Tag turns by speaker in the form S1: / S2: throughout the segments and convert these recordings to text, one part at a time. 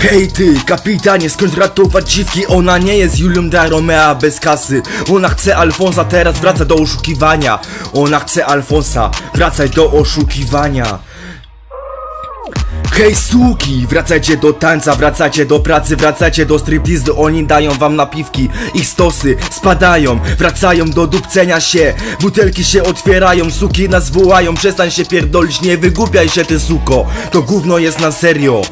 S1: Hej ty, kapitanie, skończ ratować dziwki? Ona nie jest Julią da Romea bez kasy. Ona chce Alfonsa, teraz wraca do oszukiwania. Ona chce Alfonsa, wracaj do oszukiwania Hej suki, wracajcie do tańca, wracajcie do pracy, wracajcie do striptease Oni dają wam napiwki, ich stosy spadają Wracają do dupcenia się, butelki się otwierają Suki nas wołają, przestań się pierdolić, nie wygłupiaj się ty suko. To gówno jest na serio.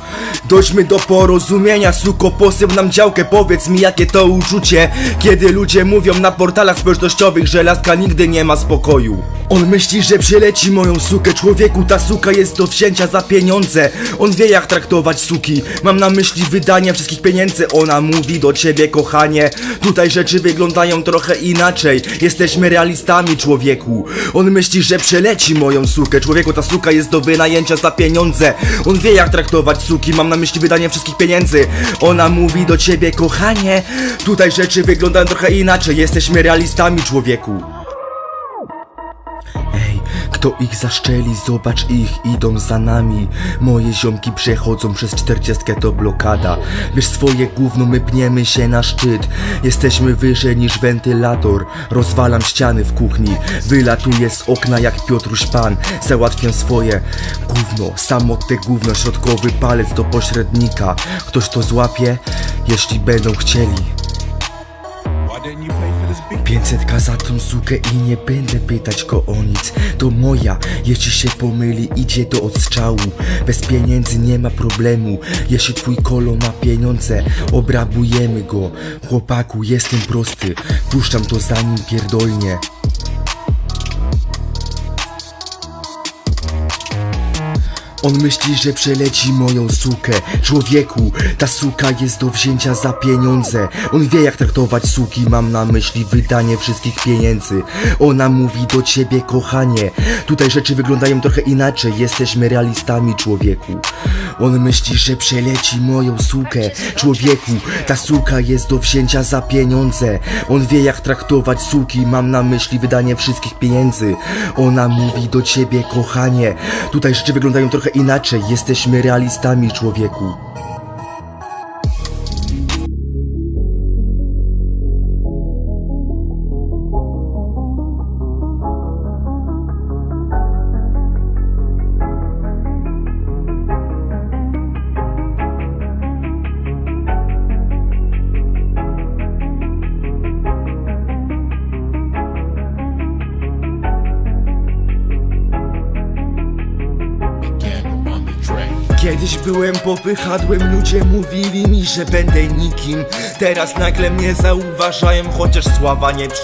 S1: Dojdźmy do porozumienia suko, posyp nam działkę Powiedz mi jakie to uczucie. Kiedy ludzie mówią na portalach społecznościowych Że laska nigdy nie ma spokoju. On myśli, że przyleci moją sukę. Człowieku, ta suka jest do wzięcia za pieniądze On wie jak traktować suki. Mam na myśli wydanie wszystkich pieniędzy. Ona mówi do ciebie, kochanie Tutaj rzeczy wyglądają trochę inaczej. Jesteśmy realistami, człowieku. On myśli, że przeleci moją sukę. Człowieku, ta suka jest do wynajęcia za pieniądze. On wie jak traktować suki. Mam na myśli wydanie wszystkich pieniędzy. Ona mówi do ciebie, kochanie Tutaj rzeczy wyglądają trochę inaczej. Jesteśmy realistami, człowieku kto ich zaszczeli, zobacz ich, idą za nami. Moje ziomki przechodzą przez czterdziestkę, to blokada. Wiesz swoje gówno, my pniemy się na szczyt. Jesteśmy wyżej niż wentylator. Rozwalam ściany w kuchni. Wylatuję z okna jak Piotruś Pan. Załatwiam swoje gówno. Samotne gówno, środkowy palec do pośrednika. Ktoś to złapie, jeśli będą chcieli
S2: Why didn't you pay for this beat?
S1: 500 za tą sukę i nie będę pytać go o nic. To moja, jeśli się pomyli idzie do odstrzału. Bez pieniędzy nie ma problemu Jeśli twój kolo ma pieniądze Obrabujemy go. Chłopaku, jestem prosty Puszczam to za nim pierdolnie On myśli, że przeleci moją sukę. Człowieku, ta suka jest do wzięcia za pieniądze. On wie jak traktować suki. Mam na myśli wydanie wszystkich pieniędzy. Ona mówi do ciebie kochanie. Tutaj rzeczy wyglądają trochę inaczej. Jesteśmy realistami człowieku On myśli, że przeleci moją sukę. Człowieku, ta suka jest do wzięcia za pieniądze. On wie jak traktować suki. Mam na myśli wydanie wszystkich pieniędzy. Ona mówi do ciebie kochanie. Tutaj rzeczy wyglądają trochę inaczej. Jesteśmy realistami człowieku Kiedyś byłem popychadłem, ludzie mówili mi, że będę nikim. Teraz nagle mnie zauważają, chociaż sława nie przy...